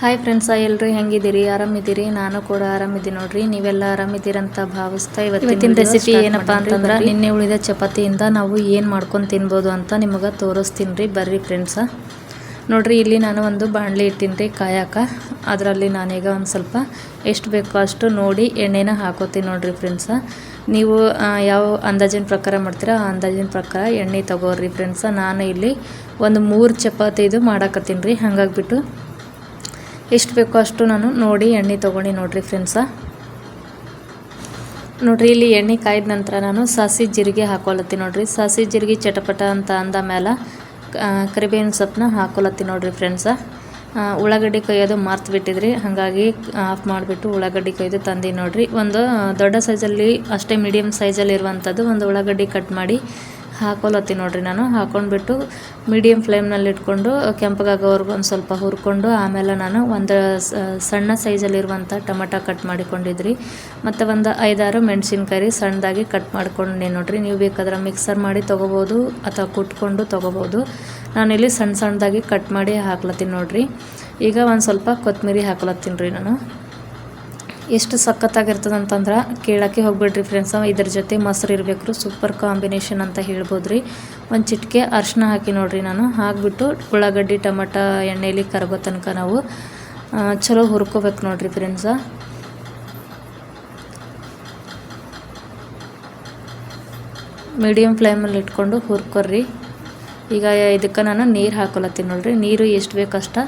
Hi friends ಎಲ್ರು ಹೆಂಗಿದ್ದೀರಿ? ಆರಾಮಿದ್ದೀರಿ? ನಾನು ಕೂಡ ಆರಾಮಿದ್ದೀನಿ ನೋಡ್ರಿ. ನೀವೆಲ್ಲ ಆರಾಮಿದ್ದೀರಂತ ಭಾವಿಸ್ತಾ ಇವತ್ತಿನ ರೆಸಿಪಿ ಏನಪ್ಪಾ ಅಂತಂದ್ರೆ ನಿನ್ನೆ ಉಳಿದ ಚಪಾತಿಯಿಂದ ನಾವು ಏನು ಮಾಡ್ಕೊಂಡು ತಿನ್ಬೋದು ಅಂತ ನಿಮಗೆ ತೋರಿಸ್ತೀನಿ ರೀ. ಬರ್ರಿ ಫ್ರೆಂಡ್ಸ ನೋಡ್ರಿ ಇಲ್ಲಿ ನಾನು ಒಂದು ಬಾಣಲಿ ಇಟ್ಟಿನಿ ರೀ ಕಾಯಕ. ಅದರಲ್ಲಿ ನಾನೀಗ ಒಂದು ಸ್ವಲ್ಪ ಎಷ್ಟು ಬೇಕೋ ಅಷ್ಟು ನೋಡಿ ಎಣ್ಣೆನ ಹಾಕೋತೀನಿ ನೋಡ್ರಿ ಫ್ರೆಂಡ್ಸ ನೀವು ಯಾವ ಅಂದಾಜಿನ ಪ್ರಕಾರ ಮಾಡ್ತೀರಾ? ಆ ಅಂದಾಜಿನ ಪ್ರಕಾರ ಎಣ್ಣೆ ತಗೋರಿ ಫ್ರೆಂಡ್ಸ ನಾನು ಇಲ್ಲಿ ಒಂದು ಮೂರು ಚಪಾತಿ ಇದು ಮಾಡಾಕತ್ತೀನಿ ರೀ. ಹಾಗಾಗ್ಬಿಟ್ಟು ಎಷ್ಟು ಬೇಕೋ ಅಷ್ಟು ನಾನು ನೋಡಿ ಎಣ್ಣೆ ತೊಗೊಂಡು ನೋಡಿರಿ ಫ್ರೆಂಡ್ಸ ನೋಡ್ರಿ ಇಲ್ಲಿ ಎಣ್ಣೆ ಕಾಯ್ದ ನಂತರ ನಾನು ಸಾಸಿ ಜೀರಿಗೆ ಹಾಕೊಳತ್ತೀನಿ ನೋಡ್ರಿ. ಸಾಸಿ ಜೀರಿಗೆ ಚಟಪಟ ಅಂತ ಅಂದ ಮೇಲೆ ಕರಿಬೇವಿನ ಸೊಪ್ಪನ್ನ ಹಾಕೊಳತ್ತೀನಿ ನೋಡ್ರಿ ಫ್ರೆಂಡ್ಸ ಉಳ್ಳಾಗಡ್ಡಿ ಕೊಯ್ಯೋದು ಮಾರ್ತು ಬಿಟ್ಟಿದ್ರಿ, ಹಾಗಾಗಿ ಆಫ್ ಮಾಡಿಬಿಟ್ಟು ಉಳ್ಳಾಗಡ್ಡಿ ಕೊಯ್ದು ತಂದಿ ನೋಡ್ರಿ. ಒಂದು ದೊಡ್ಡ ಸೈಜಲ್ಲಿ ಅಷ್ಟೇ ಮೀಡಿಯಮ್ ಸೈಜಲ್ಲಿ ಇರುವಂಥದ್ದು ಒಂದು ಉಳ್ಳಾಗಡ್ಡಿ ಕಟ್ ಮಾಡಿ ಹಾಕೊಳತ್ತೀನಿ ನೋಡ್ರಿ ನಾನು. ಹಾಕೊಂಡ್ಬಿಟ್ಟು ಮೀಡಿಯಮ್ ಫ್ಲೇಮ್ನಲ್ಲಿ ಇಟ್ಕೊಂಡು, ಕೆಂಪಗಾಗೋವರೆಗೂ ಒಂದು ಸ್ವಲ್ಪ ಹುರ್ಕೊಂಡು, ಆಮೇಲೆ ನಾನು ಒಂದು ಸಣ್ಣ ಸೈಜಲ್ಲಿರುವಂಥ ಟೊಮೆಟೊ ಕಟ್ ಮಾಡಿಕೊಂಡಿದ್ರಿ. ಮತ್ತು ಒಂದು ಐದಾರು ಮೆಣಸಿನ್ಕಾಯಿ ಸಣ್ಣದಾಗಿ ಕಟ್ ಮಾಡ್ಕೊಂಡೆ ನೋಡ್ರಿ. ನೀವು ಬೇಕಾದ್ರೆ ಮಿಕ್ಸರ್ ಮಾಡಿ ತೊಗೋಬೋದು ಅಥವಾ ಕುಟ್ಕೊಂಡು ತೊಗೋಬೋದು. ನಾನಿಲ್ಲಿ ಸಣ್ಣ ಸಣ್ಣದಾಗಿ ಕಟ್ ಮಾಡಿ ಹಾಕ್ಲತ್ತೀನಿ ನೋಡ್ರಿ. ಈಗ ಒಂದು ಸ್ವಲ್ಪ ಕೊತ್ತಂಬರಿ ಹಾಕ್ಲತ್ತೀನಿ ರೀ ನಾನು. ಎಷ್ಟು ಸಖತ್ತಾಗಿರ್ತದೆ ಅಂತಂದ್ರೆ ಕೇಳೋಕ್ಕೆ ಹೋಗ್ಬೇಡ್ರಿ ಫ್ರೆಂಡ್ಸ್ ಇದ್ರ ಜೊತೆ ಮೊಸರು ಇರಬೇಕು ಸೂಪರ್ ಕಾಂಬಿನೇಷನ್ ಅಂತ ಹೇಳ್ಬೋದು ರೀ ಒಂದು ಚಿಟಿಕೆ ಅರ್ಶಿನ ಹಾಕಿ ನೋಡ್ರಿ ನಾನು. ಹಾಕ್ಬಿಟ್ಟು ಉಳ್ಳಾಗಡ್ಡಿ, ಟೊಮೆಟೊ, ಎಣ್ಣೆಲಿ ಕರಗೋ ತನಕ ನಾವು ಚಲೋ ಹುರ್ಕೋಬೇಕು ನೋಡ್ರಿ ಫ್ರೆಂಡ್ಸ ಮೀಡಿಯಮ್ ಫ್ಲೇಮಲ್ಲಿ ಇಟ್ಕೊಂಡು ಹುರ್ಕೊರ್ರಿ. ಈಗ ಇದಕ್ಕೆ ನಾನು ನೀರು ಹಾಕೊಲತ್ತೀನಿ ನೋಡ್ರಿ. ನೀರು ಎಷ್ಟು ಬೇಕಷ್ಟ?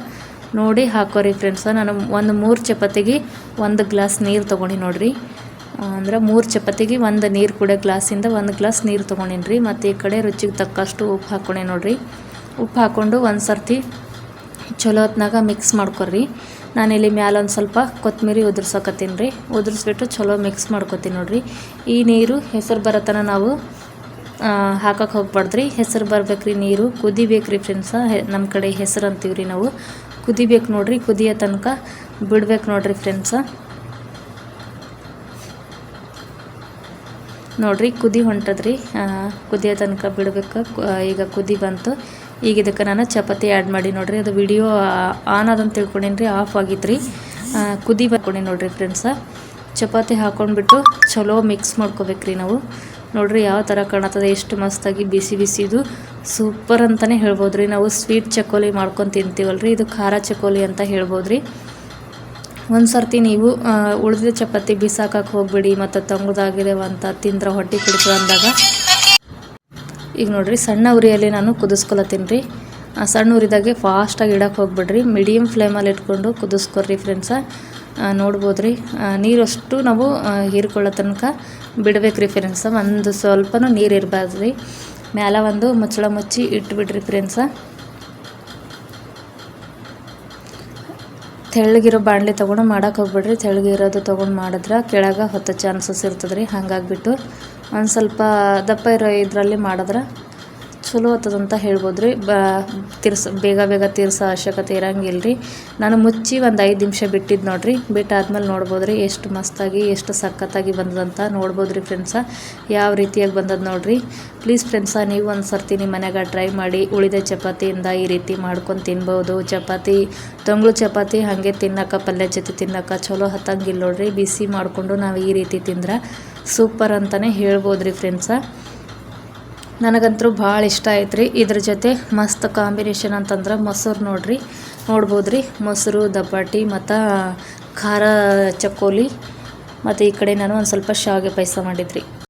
ನೋಡಿ ಹಾಕೋರಿ ಫ್ರೆಂಡ್ಸ ನಾನು ಒಂದು ಮೂರು ಚಪಾತಿಗೆ ಒಂದು ಗ್ಲಾಸ್ ನೀರು ತೊಗೊಂಡು ನೋಡ್ರಿ. ಅಂದ್ರೆ ಮೂರು ಚಪಾತಿಗೆ ಒಂದು ನೀರು ಕುಡಿಯೋ ಗ್ಲಾಸಿಂದ ಒಂದು ಗ್ಲಾಸ್ ನೀರು ತೊಗೊಂಡಿನಿ ರೀ ಮತ್ತು ಈ ಕಡೆ ರುಚಿಗೆ ತಕ್ಕಷ್ಟು ಉಪ್ಪು ಹಾಕೊಂಡೆ ನೋಡ್ರಿ. ಉಪ್ಪು ಹಾಕ್ಕೊಂಡು ಒಂದು ಸರ್ತಿ ಚಲೋ ಹೊತ್ನಾಗ ಮಿಕ್ಸ್ ಮಾಡ್ಕೊರಿ. ನಾನಿಲ್ಲಿ ಮ್ಯಾಲ ಒಂದು ಸ್ವಲ್ಪ ಕೊತ್ತಂಬರಿ ಉದುರ್ಸಕತ್ತೀನಿ ರೀ ಉದುರಿಸ್ಬಿಟ್ಟು ಚಲೋ ಮಿಕ್ಸ್ ಮಾಡ್ಕೊತೀನಿ ನೋಡಿರಿ. ಈ ನೀರು ಹೆಸರು ಬರೋತನ ನಾವು ಹಾಕಕ್ಕೆ ಹೋಗ್ಬಾರ್ದ್ರಿ. ಹೆಸರು ಬರ್ಬೇಕ್ರಿ ನೀರು. ಕುದಿಬೇಕ್ರಿ ಫ್ರೆಂಡ್ಸ ನಮ್ಮ ಕಡೆ ಹೆಸರು ಅಂತೀವಿ ರೀ ನಾವು. ಕುದಿಬೇಕು ನೋಡ್ರಿ, ಕುದಿಯೋ ತನಕ ಬಿಡ್ಬೇಕು ನೋಡ್ರಿ ಫ್ರೆಂಡ್ಸ ನೋಡ್ರಿ, ಕುದಿ ಹೊಂಟದ್ರಿ. ಕುದಿಯ ತನಕ ಬಿಡ್ಬೇಕು. ಈಗ ಕುದಿ ಬಂತು. ಈಗ ಇದಕ್ಕೆ ನಾನು ಚಪಾತಿ ಆ್ಯಡ್ ಮಾಡಿ ನೋಡ್ರಿ. ಅದು ವಿಡಿಯೋ ಆನ್ ಆದಂತ ತಿಳ್ಕೊಂಡೇನಿ ರೀ ಆಫ್ ಆಗಿತ್ತು ರೀ ಕುದಿ ಬರ್ಕೊಂಡಿ ನೋಡ್ರಿ ಫ್ರೆಂಡ್ಸ ಚಪಾತಿ ಹಾಕೊಂಡ್ಬಿಟ್ಟು ಚಲೋ ಮಿಕ್ಸ್ ಮಾಡ್ಕೋಬೇಕ್ರಿ ನಾವು. ನೋಡ್ರಿ ಯಾವ ಥರ ಕಾಣತ್ತದ. ಎಷ್ಟು ಮಸ್ತಾಗಿ ಬಿಸಿ ಬಿಸಿದು. ಸೂಪರ್ ಅಂತಲೇ ಹೇಳ್ಬೋದು ರೀ ನಾವು ಸ್ವೀಟ್ ಚಕೋಲಿ ಮಾಡ್ಕೊಂಡು ತಿಂತೀವಲ್ರಿ. ಇದು ಖಾರ ಚಕೋಲಿ ಅಂತ ಹೇಳ್ಬೋದು ರೀ ಒಂದು ಸರ್ತಿ ನೀವು ಉಳಿದ ಚಪಾತಿ ಬಿಸಾಕಕ್ಕೆ ಹೋಗ್ಬೇಡಿ, ಮತ್ತು ತಂಗುದಾಗಿದ್ದೇವೆ ಅಂತ ತಿಂದ್ರೆ ಹೊಟ್ಟೆ ಕುಡಿತು ಅಂದಾಗ. ಈಗ ನೋಡಿರಿ, ಸಣ್ಣ ಉರಿಯಲ್ಲಿ ನಾನು ಕುದಿಸ್ಕೊಳತ್ತೀನಿ ರೀ. ಸಣ್ಣ ಉರಿದಾಗೆ ಫಾಸ್ಟಾಗಿ ಇಡಕ್ಕೆ ಹೋಗ್ಬಿಡ್ರಿ. ಮೀಡಿಯಮ್ ಫ್ಲೇಮಲ್ಲಿ ಇಟ್ಕೊಂಡು ಕುದಿಸ್ಕೊರಿ ಫ್ರೆಂಡ್ಸ ನೋಡ್ಬೋದು ರೀ ನೀರು ಅಷ್ಟು ನಾವು ಹೀರ್ಕೊಳ್ಳೋ ತನಕ ಬಿಡ್ಬೇಕು ರೀ ಫ್ರೆಂಡ್ಸ ಒಂದು ಸ್ವಲ್ಪನೂ ನೀರು ಇರಬಾರ್ದು ರೀ ಮ್ಯಾಲ ಒಂದು ಮುಚ್ಚಳ ಮುಚ್ಚಿ ಇಟ್ಬಿಡ್ರಿ ಫ್ರೆಂಡ್ಸ ತೆಳ್ಳಗಿರೋ ಬಾಣಲೆ ತೊಗೊಂಡು ಮಾಡೋಕೆ ಹೋಗ್ಬಿಡ್ರಿ. ತೆಳ್ಳಗಿರೋದು ತೊಗೊಂಡು ಮಾಡಿದ್ರೆ ಕೆಳಗೆ ಹೊತ್ತ ಚಾನ್ಸಸ್ ಇರ್ತದೆ ರೀ ಹಾಗಾಗಿಬಿಟ್ಟು ಒಂದು ಸ್ವಲ್ಪ ದಪ್ಪ ಇರೋ ಇದರಲ್ಲಿ ಮಾಡಿದ್ರೆ ಚಲೋ ಆಗ್ತದಂತ ಹೇಳ್ಬೋದು ರೀ ಬ, ತಿರ್ಸ, ಬೇಗ ಬೇಗ ತೀರ್ಸೋ ಅವಶ್ಯಕತೆ ಇರೋಂಗಿಲ್ಲ ರೀ ನಾನು ಮುಚ್ಚಿ ಒಂದು ಐದು ನಿಮಿಷ ಬಿಟ್ಟಿದ್ದು ನೋಡ್ರಿ. ಬಿಟ್ಟಾದ್ಮೇಲೆ ನೋಡ್ಬೋದು ರೀ ಎಷ್ಟು ಮಸ್ತಾಗಿ, ಎಷ್ಟು ಸಖತ್ತಾಗಿ ಬಂದದಂತ ನೋಡ್ಬೋದು ರೀ ಫ್ರೆಂಡ್ಸ. ಯಾವ ರೀತಿಯಾಗಿ ಬಂದದ್ದು ನೋಡಿರಿ. ಪ್ಲೀಸ್ ಫ್ರೆಂಡ್ಸ, ನೀವು ಒಂದು ಸರ್ತಿ ನಿಮ್ಮ ಮನ್ಯಾಗ ಟ್ರೈ ಮಾಡಿ ಉಳಿದ ಚಪಾತಿಯಿಂದ ಈ ರೀತಿ ಮಾಡ್ಕೊಂಡು ತಿನ್ಬೋದು. ಚಪಾತಿ, ತೊಂಗ್ಳು ಚಪಾತಿ ಹಾಗೆ ತಿನ್ನಕ್ಕ ಪಲ್ಯ ಜೊತೆ ತಿನ್ನೋಕ್ಕ ಚಲೋ ಹತ್ತಂಗಿಲ್ಲ ನೋಡಿರಿ. ಬಿಸಿ ಮಾಡಿಕೊಂಡು ನಾವು ಈ ರೀತಿ ತಿಂದ್ರೆ ಸೂಪರ್ ಅಂತಲೇ ಹೇಳ್ಬೋದು ರೀ ಫ್ರೆಂಡ್ಸ. ನನಗಂತೂ ಭಾಳ ಇಷ್ಟ ಆಯ್ತು ರೀ ಇದ್ರ ಜೊತೆ ಮಸ್ತ್ ಕಾಂಬಿನೇಷನ್ ಅಂತಂದ್ರೆ ಮೊಸರು ನೋಡ್ರಿ. ನೋಡ್ಬೋದು ರೀ ಮೊಸರು, ದಬ್ಬಾಟಿ ಮತ್ತು ಖಾರ ಚಕ್ಕೋಲಿ. ಮತ್ತು ಈ ಕಡೆ ನಾನು ಒಂದು ಸ್ವಲ್ಪ ಶಾವಿಗೆ ಪಾಯಸ ಮಾಡಿದ್ರಿ.